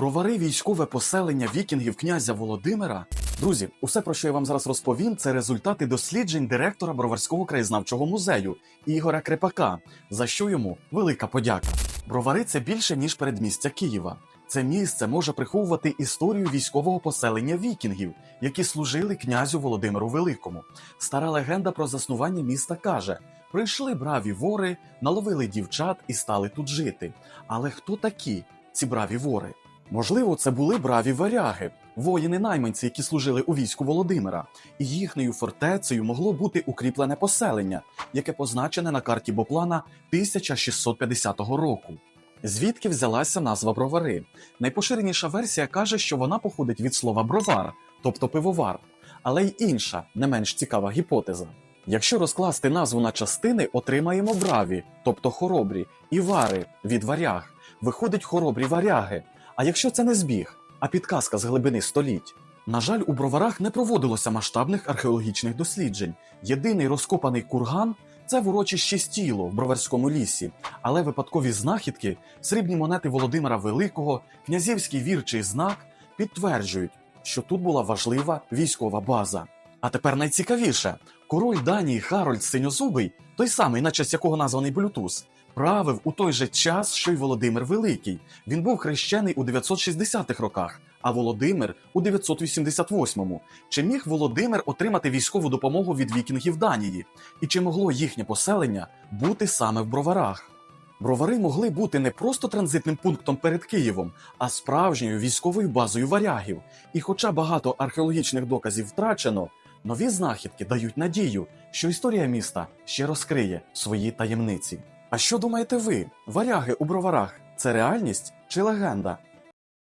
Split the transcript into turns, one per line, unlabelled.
Бровари військове поселення вікінгів князя Володимира. Друзі, усе про що я вам зараз розповім, це результати досліджень директора Броварського краєзнавчого музею Ігоря Крепака, за що йому велика подяка. Бровари це більше ніж передмістя Києва. Це місце може приховувати історію військового поселення вікінгів, які служили князю Володимиру Великому. Стара легенда про заснування міста каже: прийшли браві вори, наловили дівчат і стали тут жити. Але хто такі ці браві вори? Можливо, це були браві варяги, воїни-найманці, які служили у війську Володимира, і їхньою фортецею могло бути укріплене поселення, яке позначене на карті Боплана 1650 року. Звідки взялася назва бровари? Найпоширеніша версія каже, що вона походить від слова бровар, тобто пивовар, але й інша, не менш цікава гіпотеза. Якщо розкласти назву на частини, отримаємо браві, тобто хоробрі, і вари від варяг. Виходить хоробрі варяги. А якщо це не збіг, а підказка з глибини століть. На жаль, у броварах не проводилося масштабних археологічних досліджень. Єдиний розкопаний курган це в урочищі стіло в броварському лісі, але випадкові знахідки, срібні монети Володимира Великого, князівський вірчий знак підтверджують, що тут була важлива військова база. А тепер найцікавіше: король Данії Харольд Синьозубий, той самий, на честь якого названий Блютуз, правив у той же час, що й Володимир Великий. Він був хрещений у 960-х роках, а Володимир у 988-му. Чи міг Володимир отримати військову допомогу від вікінгів Данії? І чи могло їхнє поселення бути саме в броварах? Бровари могли бути не просто транзитним пунктом перед Києвом, а справжньою військовою базою варягів. І хоча багато археологічних доказів втрачено, нові знахідки дають надію, що історія міста ще розкриє свої таємниці. А що думаєте ви? Варяги у броварах це реальність чи легенда?